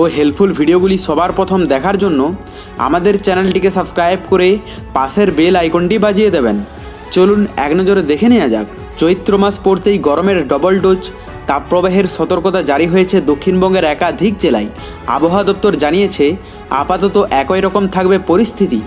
ও helpful ভিডিওগুলি সবার প্রথম দেখার জন্য আমাদের চ্যানেলটিকে সাবস্ক্রাইব করে পাশের বেল আইকনটি বাজিয়ে দেবেন। চলুন এক নজরে দেখে নেওয়া যাক। চৈত্র মাস পড়তেই গরমের ডবল ডোজ তাপপ্রবাহের সতর্কতা জারি হয়েছে দক্ষিণবঙ্গের একাধিক জেলায়। আবহাওয়া দপ্তর জানিয়েছে, আপাতত একই রকম থাকবে পরিস্থিতি।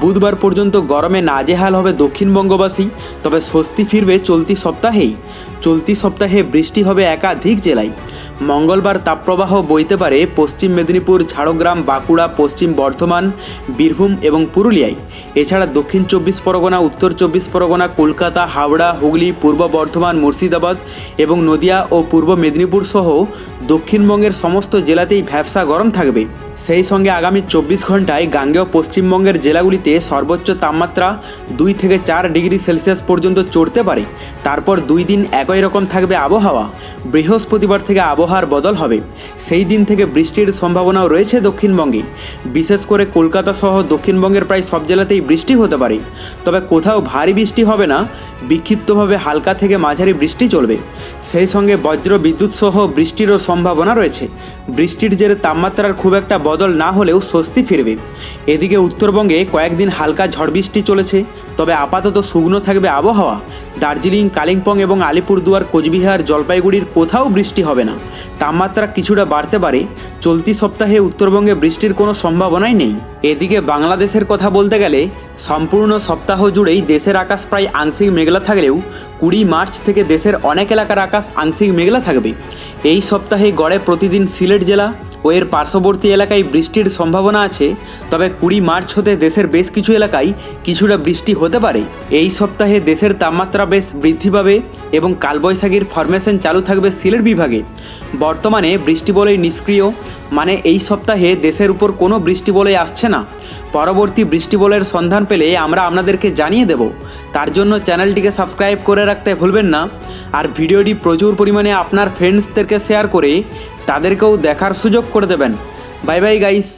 বুধবার পর্যন্ত গরমে নাজেহাল হবে দক্ষিণবঙ্গবাসী, তবে স্বস্তি ফিরবে চলতি সপ্তাহেই। চলতি সপ্তাহে বৃষ্টি হবে একাধিক জেলায়। মঙ্গলবার তাপপ্রবাহ বইতে পারে পশ্চিম মেদিনীপুর, ঝাড়গ্রাম, বাঁকুড়া, পশ্চিম বর্ধমান, বীরভূম এবং পুরুলিয়ায়। এছাড়া দক্ষিণ চব্বিশ পরগনা, উত্তর চব্বিশ পরগনা, কলকাতা, হাওড়া, হুগলি, পূর্ব বর্ধমান, মুর্শিদাবাদ এবং নদিয়া ও পূর্ব মেদিনীপুর সহ দক্ষিণবঙ্গের সমস্ত জেলাতেই ভ্যাবসা গরম থাকবে। সেই সঙ্গে আগামী চব্বিশ ঘন্টায় গাঙ্গেয় পশ্চিমবঙ্গের জেলাগুলিতে সর্বোচ্চ তাপমাত্রা দুই থেকে চার ডিগ্রি সেলসিয়াস পর্যন্ত চড়তে পারে। তারপর দুই দিন একই রকম থাকবে আবহাওয়া। বৃহস্পতিবার থেকে আবহাওয়ার বদল হবে। সেই দিন থেকে বৃষ্টির সম্ভাবনাও রয়েছে দক্ষিণবঙ্গে। বিশেষ করে কলকাতা সহ দক্ষিণবঙ্গের প্রায় সব জেলাতেই বৃষ্টি হতে পারে। তবে কোথাও ভারী বৃষ্টি হবে না, বিক্ষিপ্তভাবে হালকা থেকে মাঝারি বৃষ্টি চলবে। সেই সঙ্গে বজ্র বিদ্যুৎ সহ বৃষ্টিরও সম্ভাবনা রয়েছে। বৃষ্টির জেরে তাপমাত্রার খুব একটা বদল না হলেও স্বস্তি ফিরবে। এদিকে উত্তরবঙ্গে কয়েকদিন হালকা ঝড় বৃষ্টি চলেছে, তবে আপাতত শুকনো থাকবে আবহাওয়া। দার্জিলিং, কালিম্পং এবং আলিপুরদুয়ার, কোচবিহার, জলপাইগুড়ির কোথাও বৃষ্টি হবে না। তাপমাত্রা কিছুটা বাড়তে পারে। চলতি সপ্তাহে উত্তরবঙ্গে বৃষ্টির কোনো সম্ভাবনাই নেই। এদিকে বাংলাদেশের কথা বলতে গেলে, সম্পূর্ণ সপ্তাহ জুড়েই দেশের আকাশ প্রায় আংশিক মেঘলা থাকলেও কুড়ি মার্চ থেকে দেশের অনেক এলাকার আকাশ আংশিক মেঘলা থাকবে। এই সপ্তাহে গড়ে প্রতিদিন সিলেট জেলা ও এর পার্শ্ববর্তী এলাকায় বৃষ্টির সম্ভাবনা আছে, তবে কুড়ি মার্চ হতে দেশের বেশ কিছু এলাকায় কিছুটা বৃষ্টি হতে পারে। এই সপ্তাহে দেশের তাপমাত্রা বেশ বৃদ্ধি পাবে এবং কালবৈশাখীর ফরমেশন চালু থাকবে সিলেট বিভাগে। বর্তমানে বৃষ্টি বলয় নিষ্ক্রিয় মানে এই সপ্তাহে দেশের উপর কোনো বৃষ্টি বলয় আসছে না। পরবর্তী বৃষ্টি বলয়ের সন্ধান পেলে আমরা আপনাদেরকে জানিয়ে দেব। তার জন্য চ্যানেলটিকে সাবস্ক্রাইব করে রাখতে ভুলবেন না। আর ভিডিওটি প্রচুর পরিমাণে আপনার ফ্রেন্ডসদেরকে শেয়ার করে তাদেরকেও দেখার সুযোগ করে দেবেন। Bye bye guys